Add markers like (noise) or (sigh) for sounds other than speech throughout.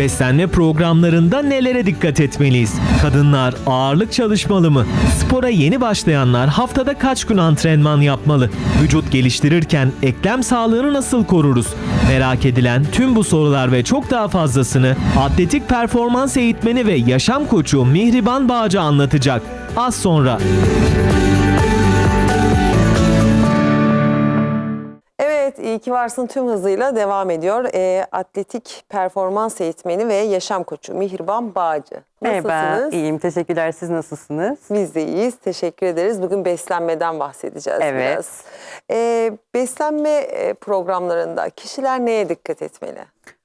Beslenme programlarında nelere dikkat etmeliyiz? Kadınlar ağırlık çalışmalı mı? Spora yeni başlayanlar haftada kaç gün antrenman yapmalı? Vücut geliştirirken eklem sağlığını nasıl koruruz? Merak edilen tüm bu sorular ve çok daha fazlasını atletik performans eğitmeni ve yaşam koçu Mihriban Bağcı anlatacak. Az sonra. Evet, iyi ki varsın tüm hızıyla devam ediyor. Ee, atletik performans eğitmeni ve yaşam koçu Mihriban Bağcı. Merhaba, Nasılsınız? iyiyim. Teşekkürler. Siz nasılsınız? Biz de iyiyiz. Teşekkür ederiz. Bugün beslenmeden bahsedeceğiz Evet. biraz. Ee, beslenme e, programlarında kişiler neye dikkat etmeli?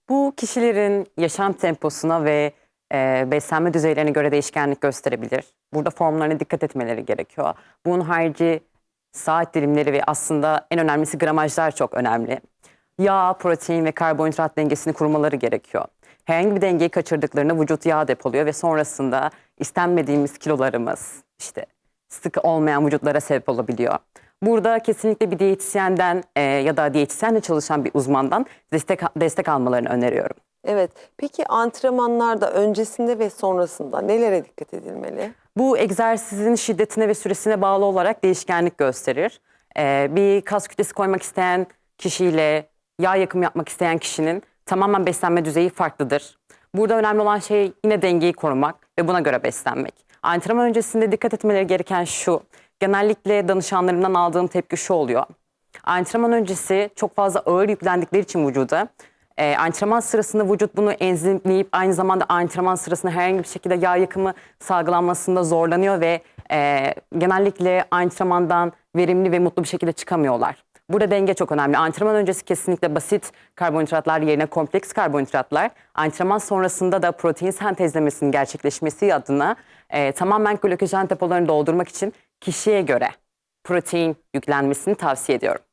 Bu kişilerin yaşam temposuna ve e, beslenme düzeylerine göre değişkenlik gösterebilir. Burada formlarına dikkat etmeleri gerekiyor. Bunun harici saat dilimleri ve aslında en önemlisi gramajlar çok önemli. Yağ, protein ve karbonhidrat dengesini kurmaları gerekiyor. Herhangi bir dengeyi kaçırdıklarında vücut yağ depoluyor ve sonrasında istenmediğimiz kilolarımız işte sıkı olmayan vücutlara sebep olabiliyor. Burada kesinlikle bir diyetisyenden e, ya da diyetisyenle çalışan bir uzmandan destek destek almalarını öneriyorum. Evet. Peki antrenmanlarda öncesinde ve sonrasında nelere dikkat edilmeli? Bu egzersizin şiddetine ve süresine bağlı olarak değişkenlik gösterir. Ee, bir kas kütlesi koymak isteyen kişiyle yağ yakımı yapmak isteyen kişinin tamamen beslenme düzeyi farklıdır. Burada önemli olan şey yine dengeyi korumak ve buna göre beslenmek. Antrenman öncesinde dikkat etmeleri gereken şu. Genellikle danışanlarımdan aldığım tepki şu oluyor. Antrenman öncesi çok fazla ağır yüklendikleri için vücuda e, antrenman sırasında vücut bunu enzimleyip aynı zamanda antrenman sırasında herhangi bir şekilde yağ yakımı salgılanmasında zorlanıyor ve e, genellikle antrenmandan verimli ve mutlu bir şekilde çıkamıyorlar. Burada denge çok önemli. Antrenman öncesi kesinlikle basit karbonhidratlar yerine kompleks karbonhidratlar. Antrenman sonrasında da protein sentezlemesinin gerçekleşmesi adına e, tamamen glikojen depolarını doldurmak için kişiye göre protein yüklenmesini tavsiye ediyorum.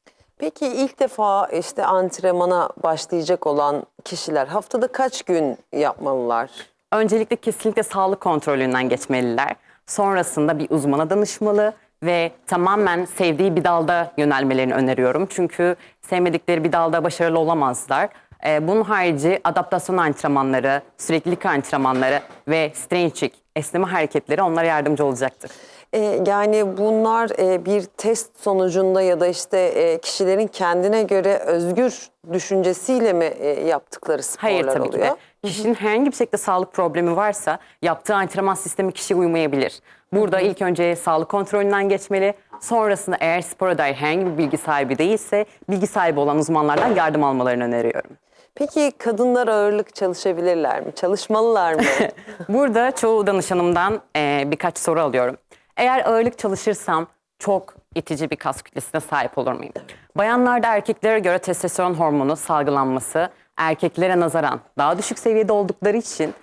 Peki ilk defa işte antrenmana başlayacak olan kişiler haftada kaç gün yapmalılar? Öncelikle kesinlikle sağlık kontrolünden geçmeliler. Sonrasında bir uzmana danışmalı ve tamamen sevdiği bir dalda yönelmelerini öneriyorum. Çünkü sevmedikleri bir dalda başarılı olamazlar. Ee, bunun harici adaptasyon antrenmanları, süreklilik antrenmanları ve stretching, esneme hareketleri onlara yardımcı olacaktır. Ee, yani bunlar e, bir test sonucunda ya da işte e, kişilerin kendine göre özgür düşüncesiyle mi e, yaptıkları sporlar Hayır tabii oluyor? ki de. Kişinin herhangi bir şekilde sağlık problemi varsa yaptığı antrenman sistemi kişiye uymayabilir. Burada ilk önce sağlık kontrolünden geçmeli. Sonrasında eğer spora dair herhangi bir bilgi sahibi değilse bilgi sahibi olan uzmanlardan yardım almalarını öneriyorum. Peki kadınlar ağırlık çalışabilirler mi? Çalışmalılar mı? (laughs) Burada çoğu danışanımdan eee, birkaç soru alıyorum. Eğer ağırlık çalışırsam çok itici bir kas kütlesine sahip olur muyum? Bayanlarda erkeklere göre testosteron hormonu salgılanması erkeklere nazaran daha düşük seviyede oldukları için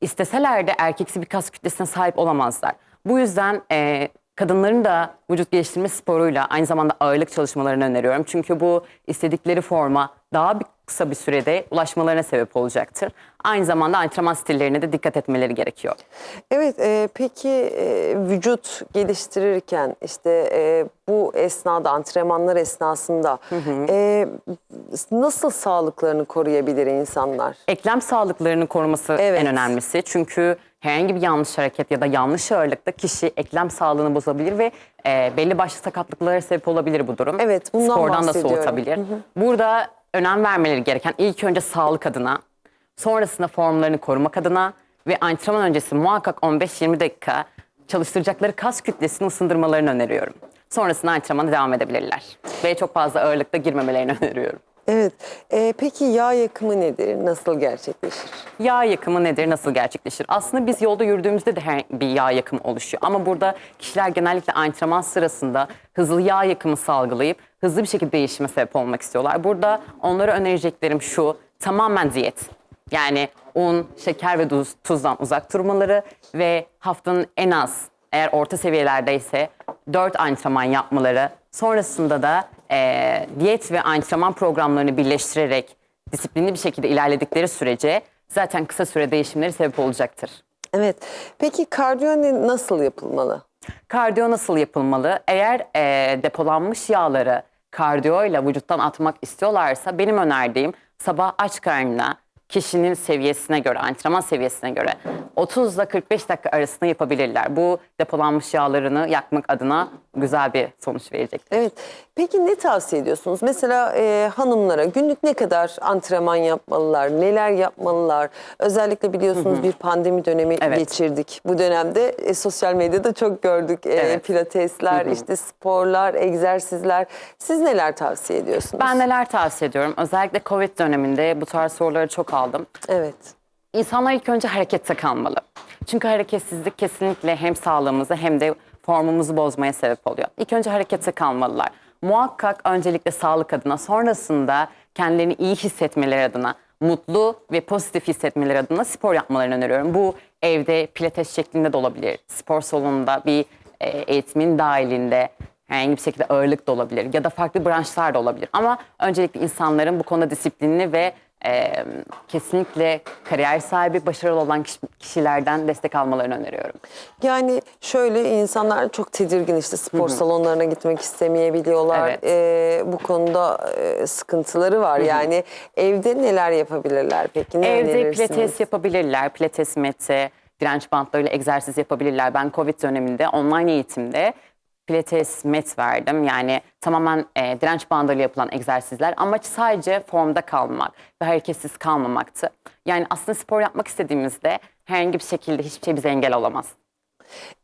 isteseler de erkeksi bir kas kütlesine sahip olamazlar. Bu yüzden eee, kadınların da vücut geliştirme sporuyla aynı zamanda ağırlık çalışmalarını öneriyorum. Çünkü bu istedikleri forma daha bir kısa bir sürede ulaşmalarına sebep olacaktır. Aynı zamanda antrenman stillerine de dikkat etmeleri gerekiyor. evet e, peki e, vücut geliştirirken işte e, bu esnada antrenmanlar esnasında e, nasıl sağlıklarını koruyabilir insanlar? Eklem sağlıklarını koruması Evet. en önemlisi. Çünkü herhangi bir yanlış hareket ya da yanlış ağırlıkta kişi eklem sağlığını bozabilir ve e, belli başlı sakatlıklara sebep olabilir bu durum. Evet, bundan Spordan da bahsediyorum. soğutabilir. Burada önem vermeleri gereken ilk önce sağlık adına, sonrasında formlarını korumak adına ve antrenman öncesi muhakkak 15-20 dakika çalıştıracakları kas kütlesini ısındırmalarını öneriyorum. Sonrasında antrenmana devam edebilirler. Ve çok fazla ağırlıkta girmemelerini (laughs) öneriyorum. Evet. E, peki yağ yakımı nedir? Nasıl gerçekleşir? Yağ yakımı nedir, nasıl gerçekleşir? Aslında biz yolda yürüdüğümüzde de her bir yağ yakımı oluşuyor. Ama burada kişiler genellikle antrenman sırasında hızlı yağ yakımı salgılayıp hızlı bir şekilde değişime sebep olmak istiyorlar. Burada onlara önereceklerim şu, tamamen diyet. Yani un, şeker ve tuz, tuzdan uzak durmaları ve haftanın en az eğer orta seviyelerdeyse 4 antrenman yapmaları. Sonrasında da eee, diyet ve antrenman programlarını birleştirerek disiplinli bir şekilde ilerledikleri sürece zaten kısa süre değişimleri sebep olacaktır. Evet. Peki kardiyo nasıl yapılmalı? Kardiyo nasıl yapılmalı? Eğer eee, depolanmış yağları kardiyoyla vücuttan atmak istiyorlarsa benim önerdiğim sabah aç karnına kişinin seviyesine göre, antrenman seviyesine göre 30 ile 45 dakika arasında yapabilirler. Bu depolanmış yağlarını yakmak adına güzel bir sonuç verecek. Evet. Peki ne tavsiye ediyorsunuz? Mesela e, hanımlara günlük ne kadar antrenman yapmalılar? Neler yapmalılar? Özellikle biliyorsunuz bir pandemi dönemi Evet. geçirdik. Bu dönemde e, sosyal medyada çok gördük. E, Evet. Pilatesler, işte sporlar, egzersizler. Siz neler tavsiye ediyorsunuz? Ben neler tavsiye ediyorum? Özellikle Covid döneminde bu tarz soruları çok aldım. Evet. İnsanlar ilk önce harekette kalmalı. Çünkü hareketsizlik kesinlikle hem sağlığımızı hem de formumuzu bozmaya sebep oluyor. İlk önce harekete kalmalılar. Muhakkak öncelikle sağlık adına, sonrasında kendilerini iyi hissetmeleri adına, mutlu ve pozitif hissetmeleri adına spor yapmalarını öneriyorum. Bu evde pilates şeklinde de olabilir. Spor salonunda bir e, eğitimin dahilinde herhangi bir şekilde ağırlık da olabilir ya da farklı branşlar da olabilir. Ama öncelikle insanların bu konuda disiplinli ve e, kesinlikle kariyer sahibi, başarılı olan kişi- kişilerden destek almalarını öneriyorum. Yani şöyle insanlar çok tedirgin işte spor salonlarına gitmek istemeyebiliyorlar. Evet. Ee, bu konuda e, sıkıntıları var. Yani evde neler yapabilirler peki? Ne Evde pilates yapabilirler, pilates meti, direnç bantlarıyla egzersiz yapabilirler. Ben Covid döneminde online eğitimde pilates met verdim. Yani tamamen e, direnç bandıyla yapılan egzersizler. Amaç sadece formda kalmak ve hareketsiz kalmamaktı. Yani aslında spor yapmak istediğimizde herhangi bir şekilde hiçbir şey bize engel olamaz.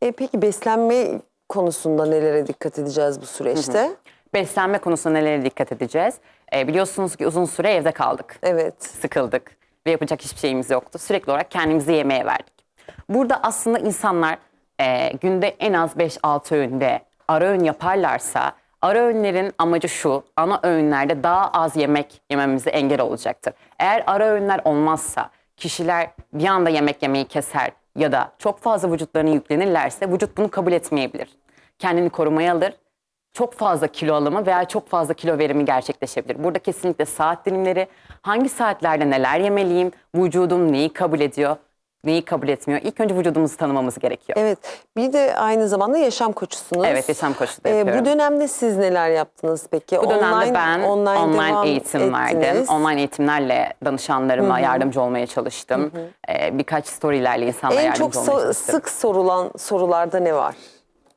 E, peki beslenme konusunda nelere dikkat edeceğiz bu süreçte? Beslenme konusunda nelere dikkat edeceğiz? E, biliyorsunuz ki uzun süre evde kaldık. Evet. sıkıldık ve yapacak hiçbir şeyimiz yoktu. Sürekli olarak kendimizi yemeğe verdik. Burada aslında insanlar e, günde en az 5-6 öğün ve ara öğün yaparlarsa ara öğünlerin amacı şu, ana öğünlerde daha az yemek yememize engel olacaktır. Eğer ara öğünler olmazsa kişiler bir anda yemek yemeyi keser ya da çok fazla vücutlarına yüklenirlerse vücut bunu kabul etmeyebilir. Kendini korumaya alır çok fazla kilo alımı veya çok fazla kilo verimi gerçekleşebilir. Burada kesinlikle saat dilimleri, hangi saatlerde neler yemeliyim, vücudum neyi kabul ediyor, neyi kabul etmiyor. İlk önce vücudumuzu tanımamız gerekiyor. Evet. Bir de aynı zamanda yaşam koçusunuz. Evet, yaşam koçu da E, yapıyorum. bu dönemde siz neler yaptınız peki? Bu dönemde ben online, devam eğitim verdim. ettiniz. Online eğitimlerle danışanlarıma yardımcı olmaya çalıştım. Ee, birkaç storylerle insanlara En çok yardımcı olmaya so- çalıştım. sık sorulan sorularda ne var?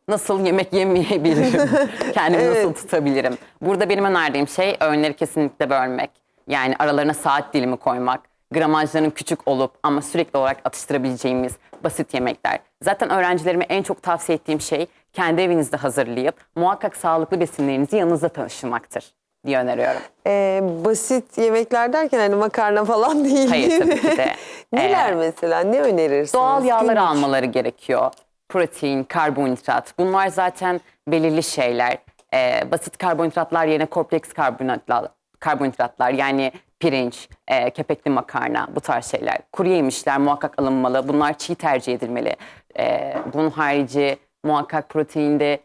Nasıl yemek yemeyebilirim? (laughs) Kendimi Evet. nasıl tutabilirim? Burada benim önerdiğim şey öğünleri kesinlikle bölmek. Yani aralarına saat dilimi koymak. Gramajlarının küçük olup ama sürekli olarak atıştırabileceğimiz basit yemekler. Zaten öğrencilerime en çok tavsiye ettiğim şey kendi evinizde hazırlayıp muhakkak sağlıklı besinlerinizi yanınızda taşımaktır diye öneriyorum. E, basit yemekler derken hani makarna falan (laughs) değil. Hayır, tabii ki de. (laughs) Neler Ee, mesela? Ne önerirsiniz? Doğal yağları Günlük. almaları gerekiyor. Protein, karbonhidrat bunlar zaten belirli şeyler. Ee, basit karbonhidratlar yerine kompleks karbonhidratlar, karbonhidratlar yani pirinç, e, kepekli makarna bu tarz şeyler. Kuru yemişler muhakkak alınmalı. Bunlar çiğ tercih edilmeli. Ee, bunun harici muhakkak proteinde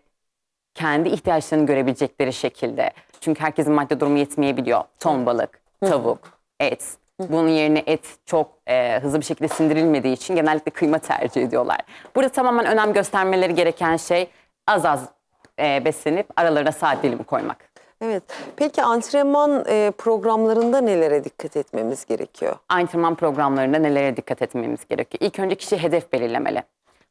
kendi ihtiyaçlarını görebilecekleri şekilde. Çünkü herkesin madde durumu yetmeyebiliyor. Ton balık, tavuk, et. Bunun yerine et çok e, hızlı bir şekilde sindirilmediği için genellikle kıyma tercih ediyorlar. Burada tamamen önem göstermeleri gereken şey az az e, beslenip aralarına saat dilimi koymak. Evet. Peki antrenman e, programlarında nelere dikkat etmemiz gerekiyor? antrenman programlarında nelere dikkat etmemiz gerekiyor? İlk önce kişi hedef belirlemeli.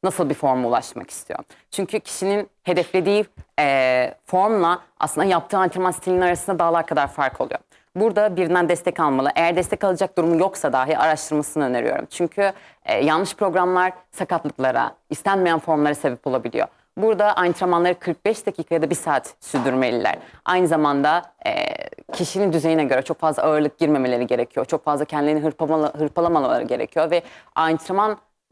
Nasıl bir forma ulaşmak istiyor? Çünkü kişinin hedeflediği e, formla aslında yaptığı antrenman stilinin arasında dağlar kadar fark oluyor. Burada birinden destek almalı. Eğer destek alacak durumu yoksa dahi araştırmasını öneriyorum. Çünkü e, yanlış programlar sakatlıklara, istenmeyen formlara sebep olabiliyor. Burada antrenmanları 45 dakika ya da 1 saat sürdürmeliler. Aynı zamanda e, kişinin düzeyine göre çok fazla ağırlık girmemeleri gerekiyor. Çok fazla kendilerini hırpalama, hırpalamamaları gerekiyor ve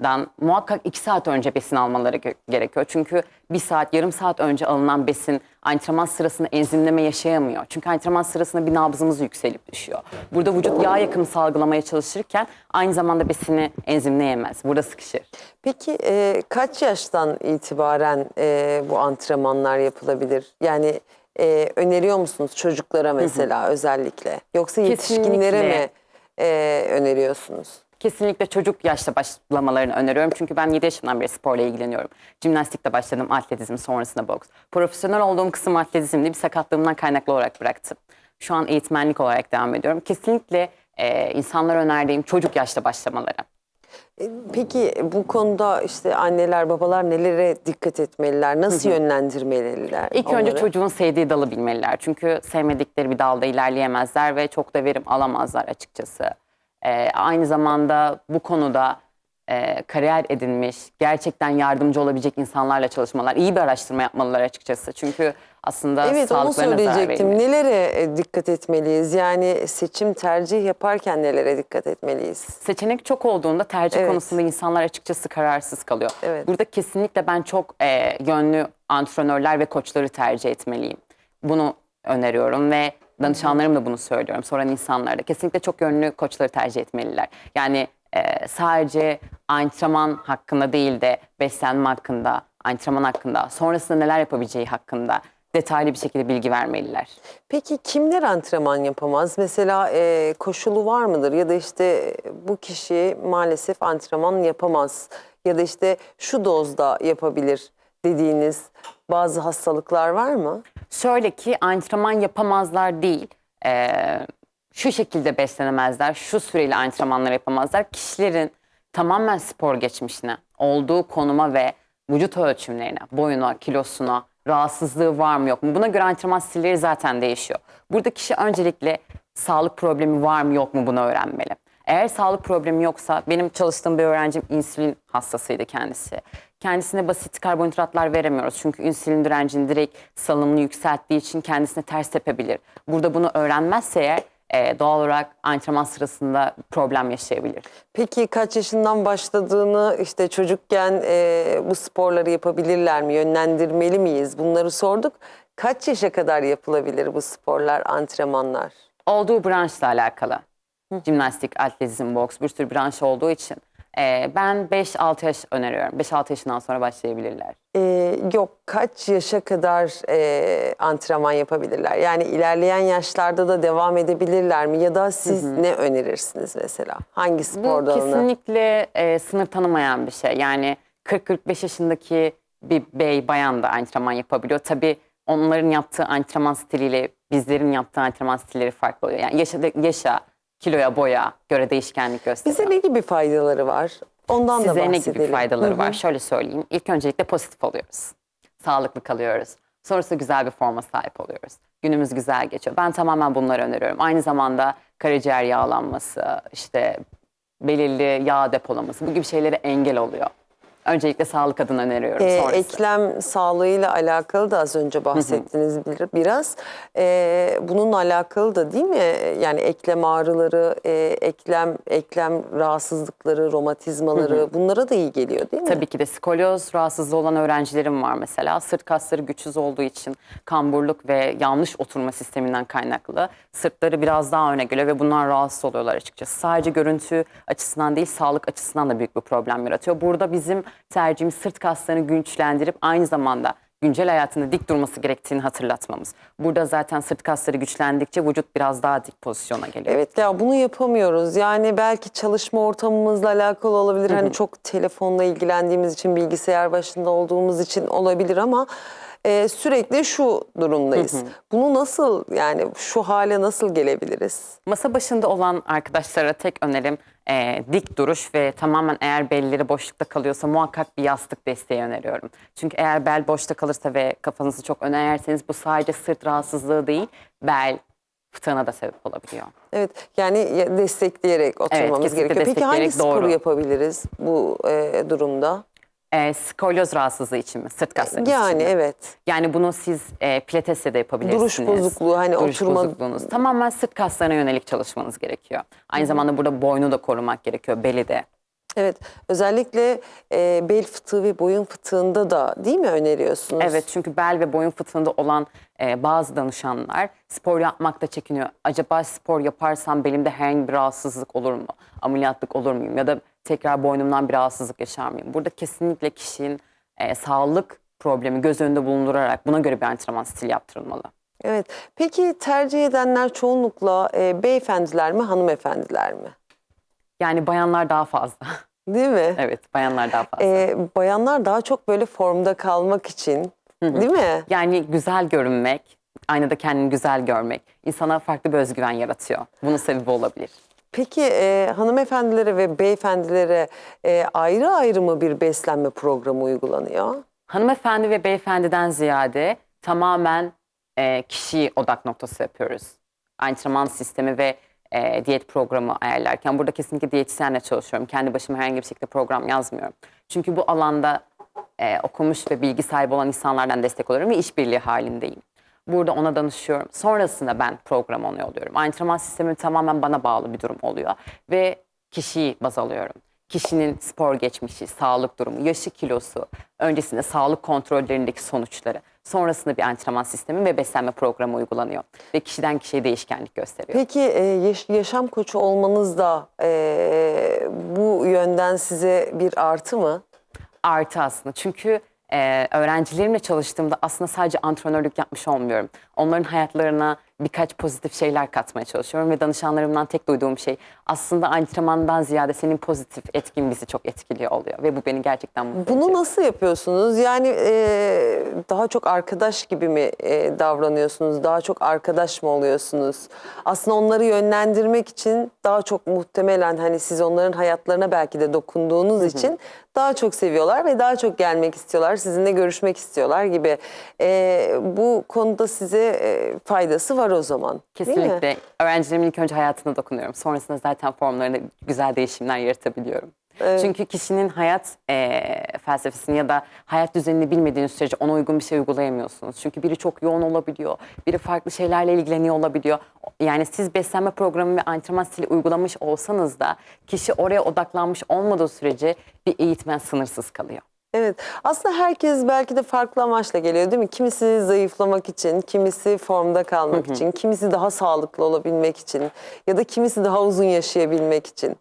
antrenmandan muhakkak 2 saat önce besin almaları ge- gerekiyor. Çünkü 1 saat, yarım saat önce alınan besin antrenman sırasında enzimleme yaşayamıyor. Çünkü antrenman sırasında bir nabzımız yükselip düşüyor. Burada vücut yağ yakımı salgılamaya çalışırken aynı zamanda besini enzimleyemez. Burada sıkışır. Peki e, kaç yaştan itibaren e, bu antrenmanlar yapılabilir? Yani e, öneriyor musunuz çocuklara mesela özellikle? Yoksa yetişkinlere Kesinlikle. mi e, öneriyorsunuz? Kesinlikle çocuk yaşta başlamalarını öneriyorum. Çünkü ben 7 yaşından beri sporla ilgileniyorum. Jimnastikte başladım, atletizm, sonrasında boks. Profesyonel olduğum kısım atletizmdi. Bir sakatlığımdan kaynaklı olarak bıraktım. Şu an eğitmenlik olarak devam ediyorum. Kesinlikle e, insanlara önerdiğim çocuk yaşta başlamaları. E, Peki bu konuda işte anneler babalar nelere dikkat etmeliler? Nasıl yönlendirmeliler? İlk önce onları? çocuğun sevdiği dalı bilmeliler. Çünkü sevmedikleri bir dalda ilerleyemezler ve çok da verim alamazlar açıkçası. Ee, aynı zamanda bu konuda e, kariyer edinmiş, gerçekten yardımcı olabilecek insanlarla çalışmalar, iyi bir araştırma yapmalılar açıkçası. Çünkü aslında Evet onu sağlıklarına zarar söyleyecektim. verilmiş. Nelere e, dikkat etmeliyiz? Yani seçim tercih yaparken nelere dikkat etmeliyiz? Seçenek çok olduğunda tercih Evet. konusunda insanlar açıkçası kararsız kalıyor. Evet. Burada kesinlikle ben çok e, yönlü antrenörler ve koçları tercih etmeliyim. Bunu öneriyorum ve danışanlarım da bunu söylüyorum. Soran insanlara da kesinlikle çok yönlü koçları tercih etmeliler. Yani e, sadece antrenman hakkında değil de beslenme hakkında, antrenman hakkında, sonrasında neler yapabileceği hakkında detaylı bir şekilde bilgi vermeliler. Peki kimler antrenman yapamaz? Mesela e, koşulu var mıdır? Ya da işte e, bu kişi maalesef antrenman yapamaz. Ya da işte şu dozda yapabilir dediğiniz bazı hastalıklar var mı? Şöyle ki antrenman yapamazlar değil. eee, şu şekilde beslenemezler, şu süreyle antrenmanlar yapamazlar. Kişilerin tamamen spor geçmişine, olduğu konuma ve vücut ölçümlerine, boyuna, kilosuna, rahatsızlığı var mı yok mu? Buna göre antrenman stilleri zaten değişiyor. Burada kişi öncelikle sağlık problemi var mı yok mu bunu öğrenmeli. Eğer sağlık problemi yoksa benim çalıştığım bir öğrencim insülin hastasıydı kendisi. Kendisine basit karbonhidratlar veremiyoruz. Çünkü insülin direncini direkt salınımını yükselttiği için kendisine ters tepebilir. Burada bunu öğrenmezse eğer e, doğal olarak antrenman sırasında problem yaşayabilir. Peki kaç yaşından başladığını işte çocukken e, bu sporları yapabilirler mi? Yönlendirmeli miyiz? Bunları sorduk. Kaç yaşa kadar yapılabilir bu sporlar, antrenmanlar? Olduğu branşla alakalı. Jimnastik, atletizm, boks bir sürü branş olduğu için e, ben 5-6 yaş öneriyorum. 5-6 yaşından sonra başlayabilirler. Ee, yok kaç yaşa kadar e, antrenman yapabilirler? Yani ilerleyen yaşlarda da devam edebilirler mi? Ya da siz ne önerirsiniz mesela? Hangi spor Bu dalını? kesinlikle e, sınır tanımayan bir şey. Yani 40-45 yaşındaki bir bey, bayan da antrenman yapabiliyor. Tabii onların yaptığı antrenman stiliyle bizlerin yaptığı antrenman stilleri farklı oluyor. Yani yaşa, yaşa kiloya, boya göre değişkenlik gösteriyor. Bize ne gibi faydaları var? Ondan da Size ne bahsedelim. gibi faydaları var? Şöyle söyleyeyim. İlk öncelikle pozitif oluyoruz. Sağlıklı kalıyoruz. Sonrasında güzel bir forma sahip oluyoruz. Günümüz güzel geçiyor. Ben tamamen bunları öneriyorum. Aynı zamanda karaciğer yağlanması, işte belirli yağ depolaması bu gibi şeylere engel oluyor. Öncelikle sağlık adına öneriyorum. Ee, Sonrası. eklem sağlığıyla alakalı da az önce bahsettiniz bir- biraz. Ee, bununla alakalı da değil mi? Yani eklem ağrıları, e, eklem eklem rahatsızlıkları, romatizmaları bunlara da iyi geliyor değil mi? Tabii ki de skolyoz rahatsızlığı olan öğrencilerim var mesela. Sırt kasları güçsüz olduğu için kamburluk ve yanlış oturma sisteminden kaynaklı sırtları biraz daha öne geliyor ve bunlar rahatsız oluyorlar açıkçası. Sadece görüntü açısından değil sağlık açısından da büyük bir problem yaratıyor. Burada bizim tercihimiz sırt kaslarını güçlendirip aynı zamanda güncel hayatında dik durması gerektiğini hatırlatmamız. Burada zaten sırt kasları güçlendikçe vücut biraz daha dik pozisyona geliyor. Evet ya bunu yapamıyoruz. Yani belki çalışma ortamımızla alakalı olabilir. Hani çok telefonla ilgilendiğimiz için, bilgisayar başında olduğumuz için olabilir ama e, sürekli şu durumdayız. Bunu nasıl yani şu hale nasıl gelebiliriz? Masa başında olan arkadaşlara tek önerim e, dik duruş ve tamamen eğer belleri boşlukta kalıyorsa muhakkak bir yastık desteği öneriyorum. Çünkü eğer bel boşta kalırsa ve kafanızı çok öne eğerseniz bu sadece sırt rahatsızlığı değil bel fıtığına da sebep olabiliyor. Evet yani ya- destekleyerek oturmamız kesinlikle gerekiyor. Peki hangi sporu doğru. yapabiliriz bu e, durumda? E, skolyoz rahatsızlığı için mi? Sırt kasları için Yani mi? evet. Yani bunu siz e, pilatesle de yapabilirsiniz. Duruş bozukluğu, hani Duruş oturma- bozukluğunuz. Tamamen sırt kaslarına yönelik çalışmanız gerekiyor. Aynı zamanda burada boynu da korumak gerekiyor, beli de. Evet özellikle e, bel fıtığı ve boyun fıtığında da değil mi öneriyorsunuz? Evet çünkü bel ve boyun fıtığında olan e, bazı danışanlar spor yapmakta çekiniyor. Acaba spor yaparsam belimde herhangi bir rahatsızlık olur mu? Ameliyatlık olur muyum? Ya da tekrar boynumdan bir rahatsızlık yaşar mıyım? Burada kesinlikle kişinin e, sağlık problemi göz önünde bulundurarak buna göre bir antrenman stili yaptırılmalı. Evet. Peki tercih edenler çoğunlukla e, beyefendiler mi hanımefendiler mi? Yani bayanlar daha fazla. (laughs) Değil mi? evet bayanlar daha fazla. E, bayanlar daha çok böyle formda kalmak için değil mi? Yani güzel görünmek, aynada kendini güzel görmek insana farklı bir özgüven yaratıyor. Bunun sebebi olabilir. Peki e, hanımefendilere ve beyefendilere e, ayrı ayrı mı bir beslenme programı uygulanıyor? Hanımefendi ve beyefendiden ziyade tamamen e, kişi odak noktası yapıyoruz. Antrenman sistemi ve e, diyet programı ayarlarken burada kesinlikle diyetisyenle çalışıyorum. Kendi başıma herhangi bir şekilde program yazmıyorum. Çünkü bu alanda e, okumuş ve bilgi sahibi olan insanlardan destek alıyorum ve işbirliği halindeyim. Burada ona danışıyorum. Sonrasında ben program onu yolluyorum. Antrenman sistemi tamamen bana bağlı bir durum oluyor. Ve kişiyi baz alıyorum. Kişinin spor geçmişi, sağlık durumu, yaşı, kilosu, öncesinde sağlık kontrollerindeki sonuçları, sonrasında bir antrenman sistemi ve beslenme programı uygulanıyor. Ve kişiden kişiye değişkenlik gösteriyor. Peki e, yaş- yaşam koçu olmanız da e, bu yönden size bir artı mı? artı aslında. Çünkü e, öğrencilerimle çalıştığımda aslında sadece antrenörlük yapmış olmuyorum. Onların hayatlarına birkaç pozitif şeyler katmaya çalışıyorum ve danışanlarımdan tek duyduğum şey aslında antrenmandan ziyade senin pozitif etkin bizi çok etkiliyor oluyor ve bu beni gerçekten mutlu Bunu ediyor. nasıl yapıyorsunuz? Yani e, daha çok arkadaş gibi mi e, davranıyorsunuz? Daha çok arkadaş mı oluyorsunuz? Aslında onları yönlendirmek için daha çok muhtemelen hani siz onların hayatlarına belki de dokunduğunuz için daha çok seviyorlar ve daha çok gelmek istiyorlar. Sizinle görüşmek istiyorlar gibi. E, bu konuda size e, faydası var o zaman. Kesinlikle. Öğrencilerimin ilk önce hayatına dokunuyorum. Sonrasında zaten formlarında güzel değişimler yaratabiliyorum. Çünkü kişinin hayat eee, felsefesini ya da hayat düzenini bilmediğiniz sürece ona uygun bir şey uygulayamıyorsunuz. Çünkü biri çok yoğun olabiliyor, biri farklı şeylerle ilgileniyor olabiliyor. Yani siz beslenme programı ve antrenman stili uygulamış olsanız da kişi oraya odaklanmış olmadığı sürece bir eğitmen sınırsız kalıyor. Evet. Aslında herkes belki de farklı amaçla geliyor değil mi? Kimisi zayıflamak için, kimisi formda kalmak için, kimisi daha sağlıklı olabilmek için ya da kimisi daha uzun yaşayabilmek için.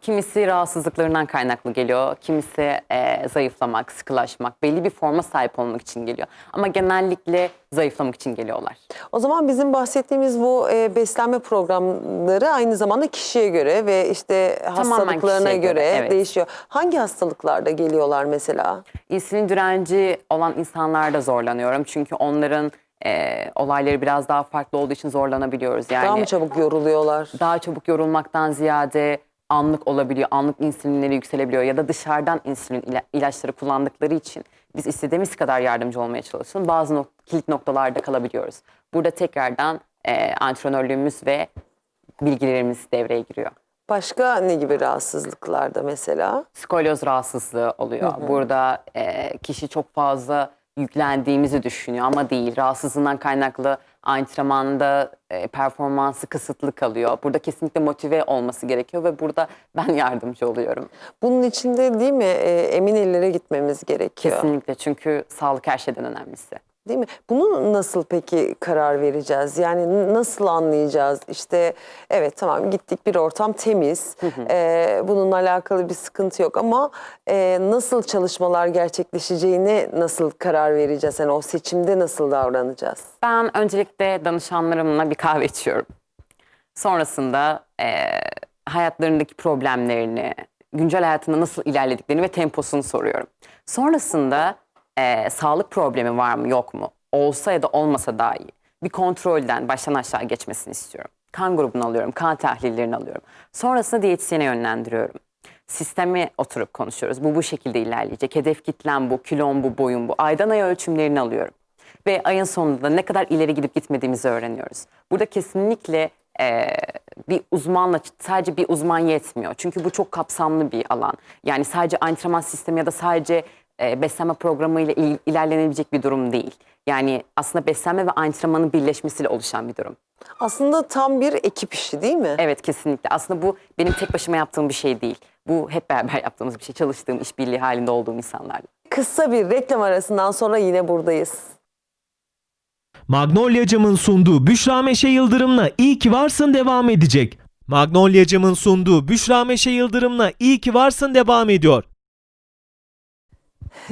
Kimisi rahatsızlıklarından kaynaklı geliyor, kimisi eee, zayıflamak, sıkılaşmak, belli bir forma sahip olmak için geliyor. Ama genellikle zayıflamak için geliyorlar. O zaman bizim bahsettiğimiz bu e, beslenme programları aynı zamanda kişiye göre ve işte hastalıklarına kişiye göre, göre, evet. değişiyor. Hangi hastalıklarda geliyorlar mesela? İnsülin direnci olan insanlarda zorlanıyorum. Çünkü onların eee, olayları biraz daha farklı olduğu için zorlanabiliyoruz. Yani Daha mı çabuk yoruluyorlar? daha çabuk yorulmaktan ziyade anlık olabiliyor. Anlık insülinleri yükselebiliyor ya da dışarıdan insülin ila- ilaçları kullandıkları için biz istediğimiz kadar yardımcı olmaya çalışıyoruz. Bazı nok- kilit noktalarda kalabiliyoruz. Burada tekrardan eee antrenörlüğümüz ve bilgilerimiz devreye giriyor. Başka ne gibi rahatsızlıklarda mesela? Skolyoz rahatsızlığı oluyor. Burada eee, kişi çok fazla yüklendiğimizi düşünüyor ama değil. Rahatsızlığından kaynaklı antrenmanda eee, performansı kısıtlı kalıyor. Burada kesinlikle motive olması gerekiyor ve burada (laughs) ben yardımcı oluyorum. Bunun içinde değil mi e, emin ellere gitmemiz gerekiyor. Kesinlikle çünkü sağlık her şeyden önemlisi. Değil mi? Bunu nasıl peki karar vereceğiz? Yani nasıl anlayacağız? İşte evet tamam gittik bir ortam temiz. Ee, bununla alakalı bir sıkıntı yok ama e, nasıl çalışmalar gerçekleşeceğine nasıl karar vereceğiz? Yani o seçimde nasıl davranacağız? Ben öncelikle danışanlarımla bir kahve içiyorum. Sonrasında eee, hayatlarındaki problemlerini, güncel hayatında nasıl ilerlediklerini ve temposunu soruyorum. Sonrasında eee, sağlık problemi var mı yok mu? Olsa ya da olmasa daha iyi. Bir kontrolden baştan aşağı geçmesini istiyorum. Kan grubunu alıyorum, kan tahlillerini alıyorum. Sonrasında diyetisyene yönlendiriyorum. Sisteme oturup konuşuyoruz. Bu bu şekilde ilerleyecek. Hedef kitlem bu, kilom bu, boyum bu. Aydan aya ölçümlerini alıyorum ve ayın sonunda ne kadar ileri gidip gitmediğimizi öğreniyoruz. Burada kesinlikle eee, bir uzmanla sadece bir uzman yetmiyor. Çünkü bu çok kapsamlı bir alan. Yani sadece antrenman sistemi ya da sadece eee, beslenme programı ile il- ilerlenebilecek bir durum değil. Yani aslında beslenme ve antrenmanın birleşmesiyle oluşan bir durum. Aslında tam bir ekip işi değil mi? Evet kesinlikle. Aslında bu benim tek başıma yaptığım bir şey değil. Bu hep beraber yaptığımız bir şey. Çalıştığım, işbirliği halinde olduğum insanlarla. Kısa bir reklam arasından sonra yine buradayız. Magnolia Cam'ın sunduğu Büşra Meşe Yıldırım'la İyi ki varsın devam edecek. Magnolia Cam'ın sunduğu Büşra Meşe Yıldırım'la İyi ki varsın devam ediyor.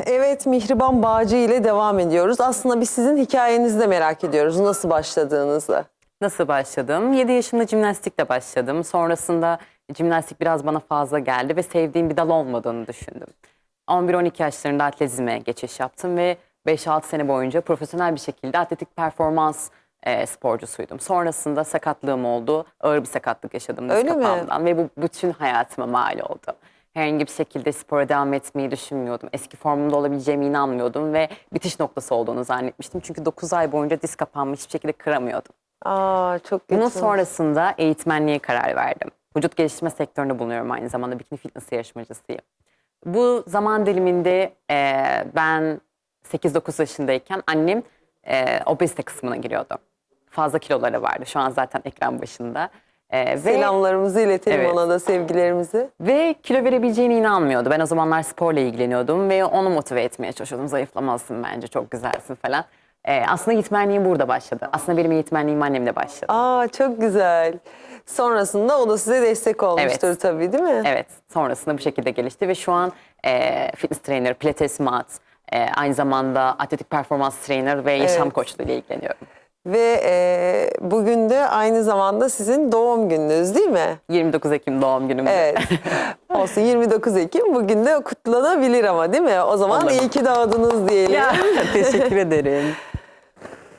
Evet Mihriban Bağcı ile devam ediyoruz. Aslında biz sizin hikayenizi de merak ediyoruz. Nasıl başladığınızı. Nasıl başladım? 7 yaşımda jimnastikle başladım. Sonrasında jimnastik biraz bana fazla geldi ve sevdiğim bir dal olmadığını düşündüm. 11-12 yaşlarında atletizme geçiş yaptım ve 5-6 sene boyunca profesyonel bir şekilde atletik performans e, sporcusuydum. Sonrasında sakatlığım oldu. Ağır bir sakatlık yaşadım Öyle mi? ve bu bütün hayatıma mal oldu. Herhangi bir şekilde spora devam etmeyi düşünmüyordum. Eski formumda olabileceğime inanmıyordum ve bitiş noktası olduğunu zannetmiştim. Çünkü 9 ay boyunca diz kapağımı hiçbir şekilde kıramıyordum. Aa çok kötü. Bunun sonrasında eğitmenliğe karar verdim. Vücut geliştirme sektöründe bulunuyorum aynı zamanda. Bikini fitness yarışmacısıyım. Bu zaman diliminde e, ben 8-9 yaşındayken annem e, obezite kısmına giriyordu. Fazla kiloları vardı. Şu an zaten ekran başında. E, ve, Selamlarımızı iletelim Evet. ona da sevgilerimizi. ve kilo verebileceğine inanmıyordu. Ben o zamanlar sporla ilgileniyordum ve onu motive etmeye çalışıyordum. Zayıflamalısın bence çok güzelsin falan. E, aslında eğitmenliğim burada başladı. Aslında benim eğitmenliğim annemle başladı. Aa çok güzel. Sonrasında o da size destek olmuştur Evet. tabii değil mi? Evet, sonrasında bu şekilde gelişti ve şu an e, fitness trainer, pilates mat, e, aynı zamanda atletik performans trainer ve yaşam Evet. koçluğu ile ilgileniyorum. Ve e, bugün de aynı zamanda sizin doğum gününüz değil mi? 29 Ekim doğum günüm. Evet. (laughs) Olsun 29 Ekim bugün de kutlanabilir ama değil mi? O zaman Olur. iyi ki doğdunuz diyelim. Ya, (laughs) teşekkür ederim.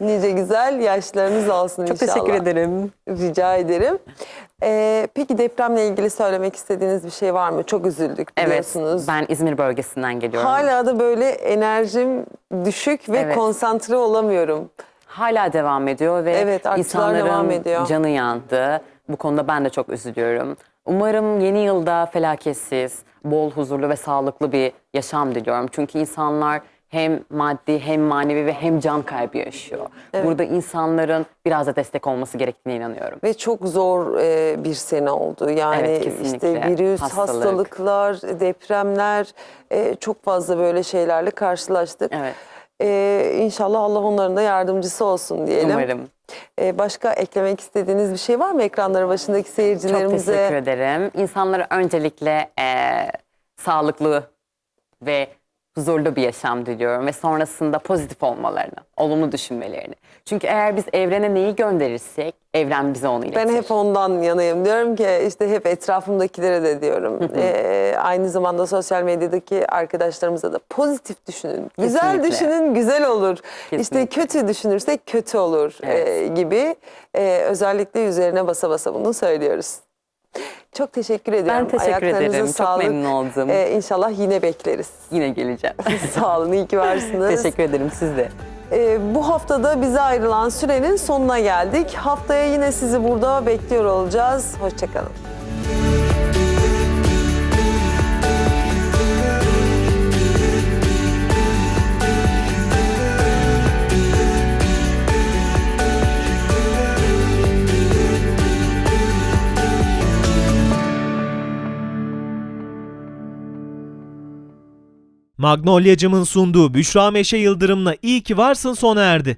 Nice güzel yaşlarınız olsun Çok inşallah. teşekkür ederim. Rica ederim. Ee, peki depremle ilgili söylemek istediğiniz bir şey var mı? Çok üzüldük Evet, biliyorsunuz. ben İzmir bölgesinden geliyorum. Hala da böyle enerjim düşük ve Evet. konsantre olamıyorum. Hala devam ediyor ve Evet, insanların devam ediyor. canı yandı. Bu konuda ben de çok üzülüyorum. Umarım yeni yılda felaketsiz, bol huzurlu ve sağlıklı bir yaşam diliyorum. Çünkü insanlar hem maddi hem manevi ve hem can kaybı yaşıyor. Burada insanların biraz da destek olması gerektiğine inanıyorum. Ve çok zor e, bir sene oldu. Yani Evet, işte virüs, Hastalık. hastalıklar, depremler e, çok fazla böyle şeylerle karşılaştık. Evet. E, inşallah Allah onların da yardımcısı olsun diyelim. Umarım. E, başka eklemek istediğiniz bir şey var mı ekranları başındaki Çok seyircilerimize? teşekkür ederim. İnsanlara öncelikle eee, sağlıklı ve huzurlu bir yaşam diliyorum ve sonrasında pozitif olmalarını, olumlu düşünmelerini. Çünkü eğer biz evrene neyi gönderirsek evren bize onu iletir. Ben hep ondan yanayım. Diyorum ki işte hep etrafımdakilere de diyorum. Ee, aynı zamanda sosyal medyadaki arkadaşlarımıza da pozitif düşünün. Güzel Kesinlikle. düşünün, güzel olur. İşte Kesinlikle. kötü düşünürsek kötü olur Evet. ee, gibi. Ee, özellikle üzerine basa basa bunu söylüyoruz. Çok teşekkür ediyorum. Ben teşekkür Ayaklarınıza ederim. Çok sağlık. memnun oldum. Ee, inşallah yine bekleriz. Yine geleceğim. (laughs) Sağ olun, iyi ki varsınız. teşekkür ederim siz de. Ee, bu haftada bize ayrılan sürenin sonuna geldik. Haftaya yine sizi burada bekliyor olacağız. Hoşçakalın. Magnolia'cımın sunduğu Büşra Meşe Yıldırım'la İyi ki varsın sona erdi.